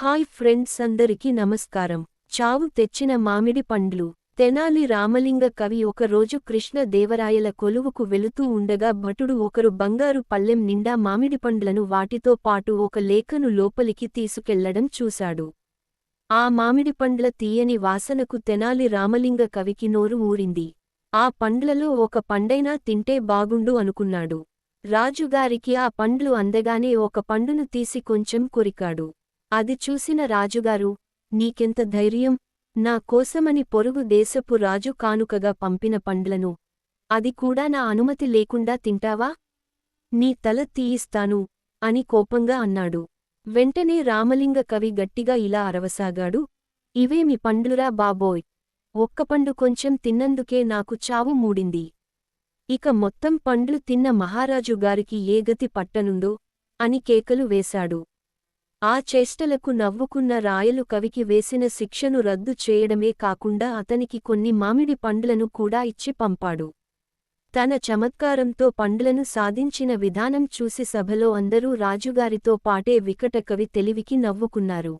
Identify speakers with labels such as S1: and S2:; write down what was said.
S1: Hi friends అందరికీ నమస్కారం. చావు తెచ్చిన మామిడి పండ్లు తెనాలి రామలింగ కవి ఒకరోజు కృష్ణ దేవరాయల కొలువుకు వెళుతూ ఉండగా భటుడు ఒకరు బంగారు పల్లెం నిండా మామిడి పండ్లను వాటితో పాటు ఒక లేఖను లోపలికి తీసుకెళ్ళడం చూశాడు. ఆ మామిడి పండ్ల తీయని వాసనకు తెనాలి రామలింగ కవికి నోరు ఊరింది. ఆ పండ్లలో ఒక పండైనా తింటే బాగుండు అనుకున్నాడు. రాజుగారికి ఆ పండ్లు అందగానే ఒక పండును తీసి కొంచెం కొరికాడు. అది చూసిన రాజుగారు నీకెంత ధైర్యం? నా కోసమని పొరుగు దేశపు రాజు కానుకగా పంపిన పండ్లను. అది కూడా నా అనుమతి లేకుండా తింటావా? నీ తల తీయిస్తాను అని కోపంగా అన్నాడు. వెంటనే రామలింగ కవి గట్టిగా ఇలా అరవసాగాడు ఇవేమి పండ్లురా బాబోయ్. ఒక్క పండు కొంచెం తిన్నందుకే నాకు చావు మూడింది. ఇక మొత్తం పండ్లు తిన్న మహారాజు గారికి ఏ గతి పట్టనుందో అని కేకలు వేశాడు. ఆ చేష్టలకు నవ్వుకున్న రాయలు కవికి వేసిన శిక్షను రద్దు చేయడమే కాకుండా అతనికి కొన్ని మామిడి పండ్లను కూడా ఇచ్చి పంపాడు. తన చమత్కారంతో పండ్లను సాధించిన విధానం చూసి సభలో అందరూ రాజుగారితో పాటే వికట కవి తెలివికి నవ్వుకున్నారు.